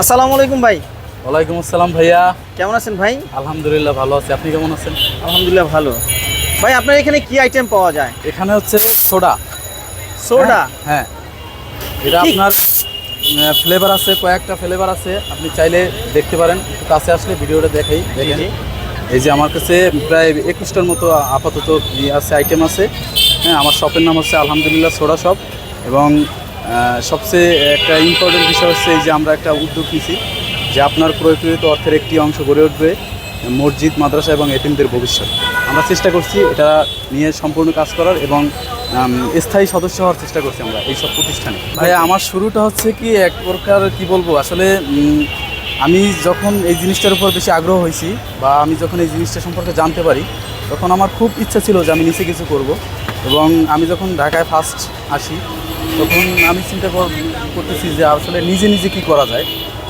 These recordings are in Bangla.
আসসালামু আলাইকুম ভাই। ওয়ালাইকুম আসসালাম ভাইয়া। কেমন আছেন ভাই? আলহামদুলিল্লাহ ভালো আছি। আপনি কেমন আছেন? আলহামদুলিল্লাহ ভালো। ভাই আপনার এখানে কি আইটেম পাওয়া যায়? এখানে হচ্ছে সোডা। সোডা? হ্যাঁ এটা আপনার ফ্লেভার আছে কয়েকটা ফ্লেভার আছে। আপনি চাইলে দেখতে পারেন। একটু কাছে আসলে ভিডিওটা দেখেই দেখেন। এই যে আমার কাছে প্রায় একুশটার মতো আপাতত ই আছে আইটেম আছে। হ্যাঁ আমার শপের নাম হচ্ছে আলহামদুলিল্লাহ সোডা শপ এবং সবচেয়ে একটা ইম্পর্টেন্ট বিষয় হচ্ছে এই যে আমরা একটা উদ্যোগ নিছি যে আপনার প্রয়োগকৃত অর্থের একটি অংশ গড়ে উঠবে মসজিদ, মাদ্রাসা এবং এতিমদের ভবিষ্যৎ। আমরা চেষ্টা করছি এটা নিয়ে সম্পূর্ণ কাজ করার এবং স্থায়ী সদস্য হওয়ার চেষ্টা করছি আমরা এই সব প্রতিষ্ঠানে। ভাই, আমার শুরুটা হচ্ছে কি এক প্রকার কি বলব? আসলে আমি যখন এই জিনিসটার উপর বেশি আগ্রহ হয়েছি বা আমি যখন এই জিনিসটা সম্পর্কে জানতে পারি, তখন আমার খুব ইচ্ছা ছিল যে আমি নিচে কিছু করব। এবং আমি যখন ঢাকায় ফার্স্ট আসি তখন আমি চিন্তা কর- করতেছি যে আসলে নিজে নিজে কি করা যায়।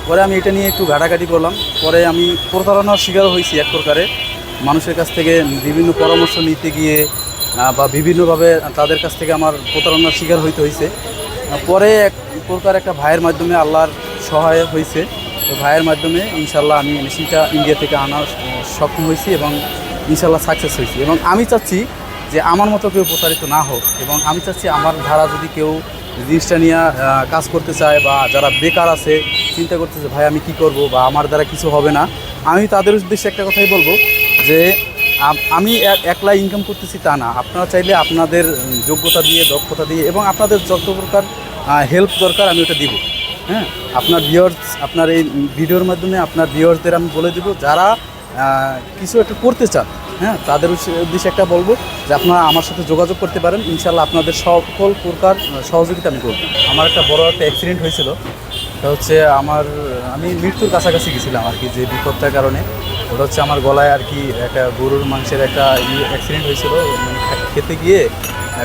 পরে আমি এটা নিয়ে একটু ঘাটাঘাটি করলাম। পরে আমি প্রতারণার শিকার হয়েছি এক প্রকারে। মানুষের কাছ থেকে বিভিন্ন পরামর্শ নিতে গিয়ে বা বিভিন্নভাবে তাদের কাছ থেকে আমার প্রতারণার শিকার হইতে হয়েছে পরে এক প্রকার একটা ভাইয়ের মাধ্যমে আল্লাহর সহায় হয়েছে তো ভাইয়ের মাধ্যমে ইনশাল্লাহ আমি মেশিনটা ইন্ডিয়া থেকে আনার সক্ষম হয়েছি এবং ইনশাল্লাহ সাকসেস হয়েছি এবং আমি চাচ্ছি যে আমার মতো কেউ প্রতারিত না হোক। এবং আমি চাচ্ছি আমার ধারা যদি কেউ জিনিসটা নিয়ে কাজ করতে চায় বা যারা বেকার আছে, চিন্তা করতেছে, ভাই, আমি কি করব বা আমার দ্বারা কিছু হবে না? আমি তাদের উদ্দেশ্যে একটা কথাই বলব যে, আমি এক- একলা ইনকাম করতেছি তা না। আপনারা চাইলে আপনাদের যোগ্যতা দিয়ে, দক্ষতা দিয়ে এবং আপনাদের যত প্রকার হেল্প দরকার আমি ওটা দিব। হ্যাঁ? আপনার ভিওর্স আপনার এই ভিডিওর মাধ্যমে আপনার ভিওর্সদের আমি বলে দেবো, যারা কিছু একটা করতে চান হ্যাঁ তাদের উদ্দেশ্যে- একটা বলব যে আপনারা আমার সাথে যোগাযোগ করতে পারেন। ইনশাল্লাহ আপনাদের সকল প্রকার সহযোগিতা আমি করব। আমার একটা বড় একটা অ্যাক্সিডেন্ট হয়েছিল। এটা হচ্ছে আমার, আমি মৃত্যুর কাছাকাছি গেছিলাম আর কি, যে বিপদটার কারণে। ওটা হচ্ছে আমার গলায় আর কি একটা গরুর মাংসের একটা অ্যাক্সিডেন্ট হয়েছিল। মানে খেতে গিয়ে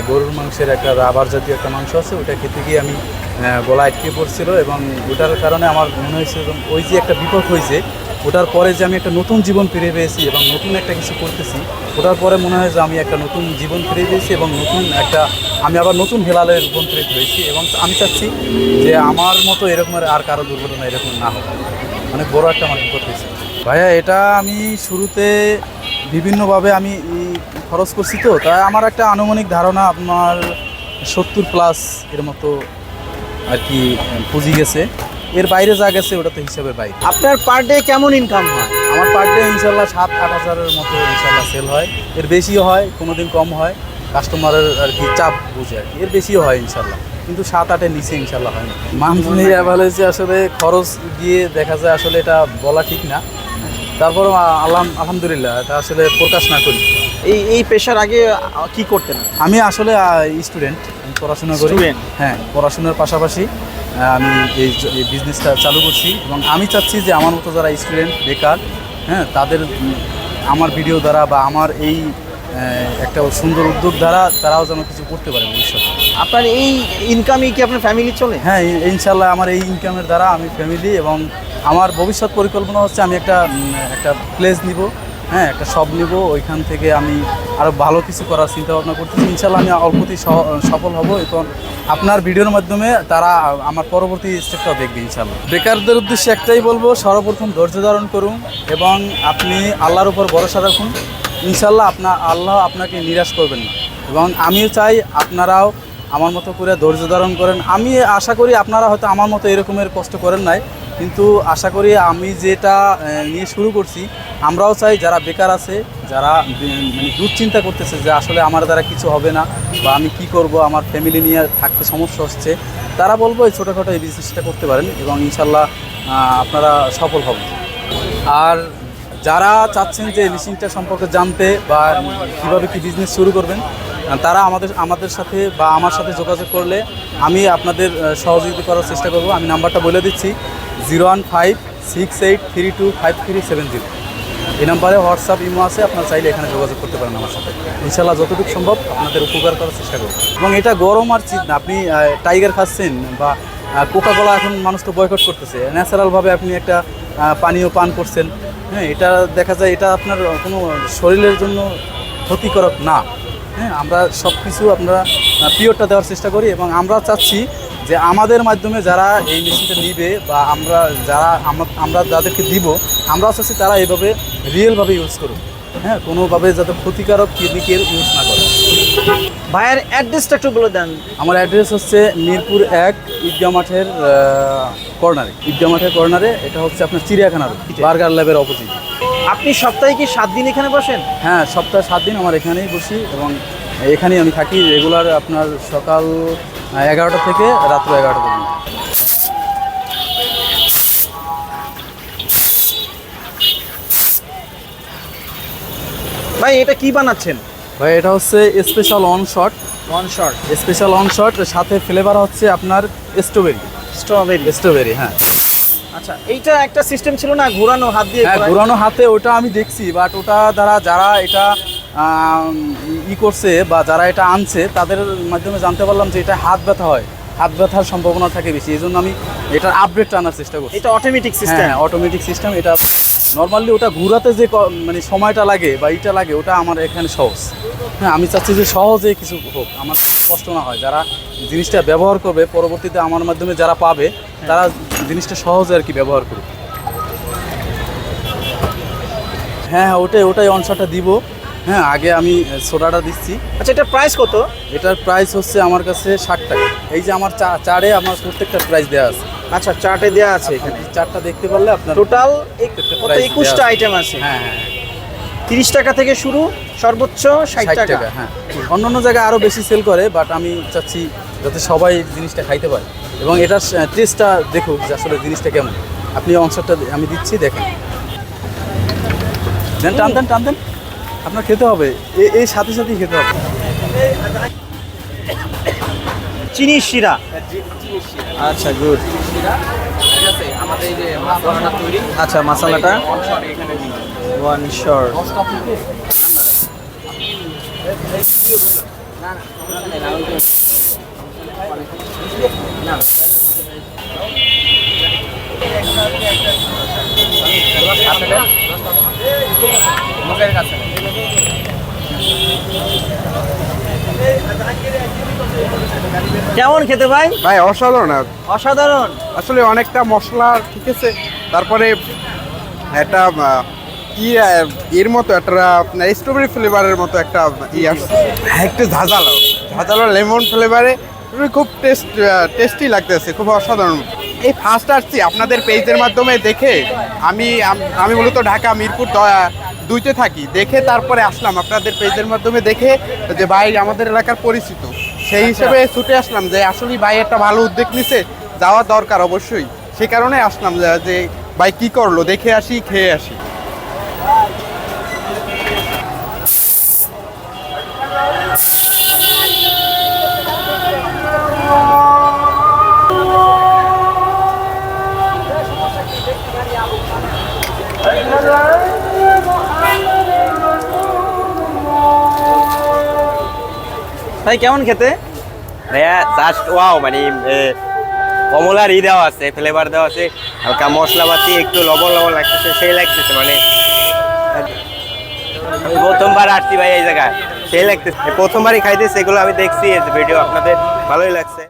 গরুর মাংসের একটা রাবার জাতীয় একটা মাংস আছে, ওটা খেতে গিয়ে আমি গলা আটকে পড়ছিল এবং ওটার কারণে আমার মনে হয়েছে ওই যে একটা বিপদ হয়েছে ওটার পরে যে আমি একটা নতুন জীবন ফিরে পেয়েছি এবং নতুন একটা কিছু করতেছি, ওটার পরে মনে হয় যে আমি একটা নতুন জীবন ফিরে পেয়েছি এবং নতুন একটা, আমি আবার নতুন হেলালের রূপান্তরিত হয়েছি এবং আমি চাচ্ছি যে আমার মতো এরকম আর- কারও দুর্ঘটনা এরকম না হোক। অনেক বড় একটা আমার বিপদ হয়েছে। ভাইয়া, এটা আমি শুরুতে বিভিন্নভাবে আমি খরচ করছি তো তাই আমার একটা আনুমানিক ধারণা আপনার সত্তর প্লাস এর মতো আর কি, পুঁজি গেছে। এর বাইরে যা গেছে ওটা তো হিসাবের বাইরে। আপনার পার ডে কেমন ইনকাম হয়? আমার পার ডে ইনশাল্লাহ সাত আট হাজারের মতো ইনশাল্লাহ সেল হয়। এর বেশিও হয় কোনো দিন কম হয়। কাস্টমারের আর কি চাপ বুঝে আর কি। এর বেশিও হয় ইনশাল্লাহ। কিন্তু সাত আটের নিচে ইনশাল্লাহ হয় না। মান্থলি অ্যাভারেজে আসলে খরচ গিয়ে দেখা যায় আসলে এটা বলা ঠিক না। তারপর আলহাম আলহামদুলিল্লাহ এটা আসলে প্রকাশ না করি। এই এই পেশার আগে কি করতেন? আমি আসলে স্টুডেন্ট আমি পড়াশোনা করি? হ্যাঁ পড়াশোনার পাশাপাশি আমি এই বিজনেসটা চালু করছি এবং আমি চাচ্ছি যে আমার মতো যারা স্টুডেন্ট বেকার হ্যাঁ তাদের আমার ভিডিও দ্বারা বা আমার এই একটা সুন্দর উদ্যোগ দ্বারা তারাও যেন কিছু করতে পারে ভবিষ্যতে। আপনার এই ইনকামই কি আপনার ফ্যামিলি চলে? হ্যাঁ ইনশাল্লাহ আমার এই ইনকামের দ্বারা আমি ফ্যামিলি এবং আমার ভবিষ্যৎ পরিকল্পনা হচ্ছে আমি একটা একটা প্লেস নিব। হ্যাঁ একটা শপ নিব, ওইখান থেকে আমি আরও ভালো কিছু করার চিন্তা ভাবনা করতেছি। ইনশাল্লাহ আমি অল্পতেই সফল হব এবং আপনার ভিডিওর মাধ্যমে তারা আমার পরবর্তী স্টেপটাও দেখবে ইনশাল্লাহ বেকারদের উদ্দেশ্যে একটাই বলব, সর্বপ্রথম ধৈর্য ধারণ করুন এবং আপনি আল্লাহর উপর ভরসা রাখুন। ইনশাল্লাহ আপনার আল্লাহ আপনাকে নিরাশ করবেন না এবং আমিও চাই আপনারাও আমার মতো করে ধৈর্য ধারণ করেন। আমি আশা করি আপনারা হয়তো আমার মতো এরকমের কষ্ট করেন নাই কিন্তু আশা করি আমি যেটা নিয়ে শুরু করছি, আমরাও চাই যারা বেকার আছে, যারা মানে দুশ্চিন্তা করতেছে যে আসলে আমার দ্বারা কিছু হবে না বা আমি কি করব, আমার ফ্যামিলি নিয়ে থাকতে সমস্যা হচ্ছে, তারা বলব এই ছোটোখাটো এই বিজনেসটা করতে পারেন এবং ইনশাল্লাহ আপনারা সফল হবেন। আর যারা চাচ্ছেন যে মেশিনটা সম্পর্কে জানতে বা কীভাবে কি বিজনেস শুরু করবেন তারা আমাদের আমাদের সাথে বা আমার সাথে যোগাযোগ করলে আমি আপনাদের সহযোগিতা করার চেষ্টা করব। আমি নাম্বারটা বলে দিচ্ছি zero one five six eight three two five three seven zero. এই নাম্বারে হোয়াটসঅ্যাপ, ইমো আছে, আপনারা চাইলে এখানে যোগাযোগ করতে পারেন আমার সাথে। ইনশাল্লাহ যতটুকু সম্ভব আপনাদের উপকার করার চেষ্টা করব। এবং এটা গরম আর চিত না। আপনি টাইগার খাচ্ছেন বা কোকা কোলা এখন মানুষ তো বয়কট করতেছে। ন্যাচারালভাবে আপনি একটা পানীয় পান করছেন। হ্যাঁ এটা দেখা যায়, এটা আপনার কোনো শরীরের জন্য ক্ষতিকারক না। হ্যাঁ আমরা সব কিছু আমরা পিওরটা দেওয়ার চেষ্টা করি এবং আমরা চাচ্ছি যে আমাদের মাধ্যমে যারা এই মেশিনটা নিবে বা আমরা যারা আমরা যাদেরকে দিব আমরা চাচ্ছি তারা এইভাবে রিয়েলভাবে ইউজ করুক। হ্যাঁ কোনোভাবে যাতে ক্ষতিকারক কেমিক্যাল ইউজ না করে। ভাইয়ের অ্যাড্রেসটা একটু বলে দেন। আমার অ্যাড্রেস হচ্ছে মিরপুর এক ঈদগাহ মাঠের কর্নারে ঈদগাহ মাঠের কর্নারে এটা হচ্ছে আপনার চিড়িয়াখানার বার্গার ল্যাবের অপোজিট। আপনি সপ্তাহে কি সাত দিন এখানে বসেন? হ্যাঁ সপ্তাহে সাত দিন আমার এখানেই বসি এবং এখানেই আমি থাকি। রেগুলার আপনার সকাল এগারোটা থেকে রাত্র এগারোটা পর্যন্ত। ভাই এটা কি বানাচ্ছেন? ভাই এটা হচ্ছে special on shot one shot special on shot সাথে ফ্লেভার হচ্ছে আপনার স্ট্রবেরি স্ট্রবেরি স্ট্রবেরি হ্যাঁ। আচ্ছা এইটা একটা সিস্টেম ছিল না ঘোরানো হাত দিয়ে হ্যাঁ ঘোরানো? ঘোরানো হাতে ওটা আমি দেখছি বাট ওটা দ্বারা যারা এটা ই করছে বা যারা এটা আনছে তাদের মাধ্যমে জানতে পারলাম যে এটা হাত ব্যথা হয়। হাত ব্যথার সম্ভাবনা থাকে বেশি। এই জন্য আমি এটার আপডেট আনার চেষ্টা করছি। এটা অটোমেটিক সিস্টেম হ্যাঁ অটোমেটিক সিস্টেম এটা নর্মালি ওটা ঘুরাতে যে মানে সময়টা লাগে বা ইটা লাগে ওটা আমার এখানে সহজ। হ্যাঁ আমি চাচ্ছি যে সহজে কিছু হোক। আমার কষ্ট না হয়। যারা জিনিসটা ব্যবহার করবে পরবর্তীতে আমার মাধ্যমে যারা পাবে তারা জিনিসটা সহজে আর কি ব্যবহার করবে হ্যাঁ হ্যাঁ ওটাই ওটাই অনসারটা দিব। হ্যাঁ আগে আমি সোডাটা দিচ্ছি। আচ্ছা এটা প্রাইস কত? এটার প্রাইস হচ্ছে আমার কাছে ষাট টাকা। এই যে আমার চা চারে আমার প্রত্যেকটা প্রাইস দেওয়া আছে। আচ্ছা চার্টে দেওয়া আছে এখানে। চারটা দেখতে পারলে আপনার টোটাল কত একুশটা আইটেম আছে। হ্যাঁ হ্যাঁ তিরিশ টাকা থেকে শুরু সর্বোচ্চ ষাট টাকা। হ্যাঁ। অন্য অন্য জায়গায় আরও বেশি সেল করে বাট আমি চাচ্ছি যাতে সবাই জিনিসটা খাইতে পারে। এবং এটার টেস্টটা দেখুক যে আসলে জিনিসটা কেমন। আপনি অংশটা আমি দিচ্ছি দেখেন। দেন টান দেন টান দেন। আপনার খেতে হবে এই সাথে সাথেই খেতে হবে চিনি শিরা আচ্ছা গুড আচ্ছা মশলাটা ওয়ান মুখের কাছে কেমন খেতে ভাই? ভাই অসাধারণ। অসাধারণ। আসলে অনেকটা মশলা ঠিক আছে? তারপরে একটা আহ, এর মতো একটা স্ট্রবেরি ফ্লেভারের মতো একটা ই আসছে। হ্যাঁ, একটু ঝাঁঝালো। ঝাঁঝালো লেমন ফ্লেভারে খুব টেস্ট টেস্টি লাগতেছে খুব অসাধারণ। এই ফার্স্ট আসছি আপনাদের পেজের মাধ্যমে দেখে আমি আমি মূলত ঢাকা মিরপুর দুইতে থাকি দেখে তারপরে আসলাম আপনাদের পেজের মাধ্যমে দেখে যে ভাই আমাদের এলাকার পরিচিত। সেই হিসেবে ছুটে আসলাম যে আসলে ভাই একটা ভালো উদ্যোগ নিছে যাওয়া দরকার অবশ্যই। সে কারণে আসলাম যে- যে ভাই কি করল দেখে আসি খেয়ে আসি। ভাই, কেমন খেতে? ভাইয়া ওয়াও মানে কমলার ই দেওয়া আছে ফ্লেভার দেওয়া আছে, হালকা মশলাপাতি, একটু লবণ লবণ লাগতেছে, সেই লাগতেছে মানে প্রথমবার আসছি ভাই এই জায়গায়, সেই লাগতেছে, প্রথমবারই খাইতেছে, এগুলো আমি দেখছি ভিডিও আপনাদের, ভালোই লাগছে।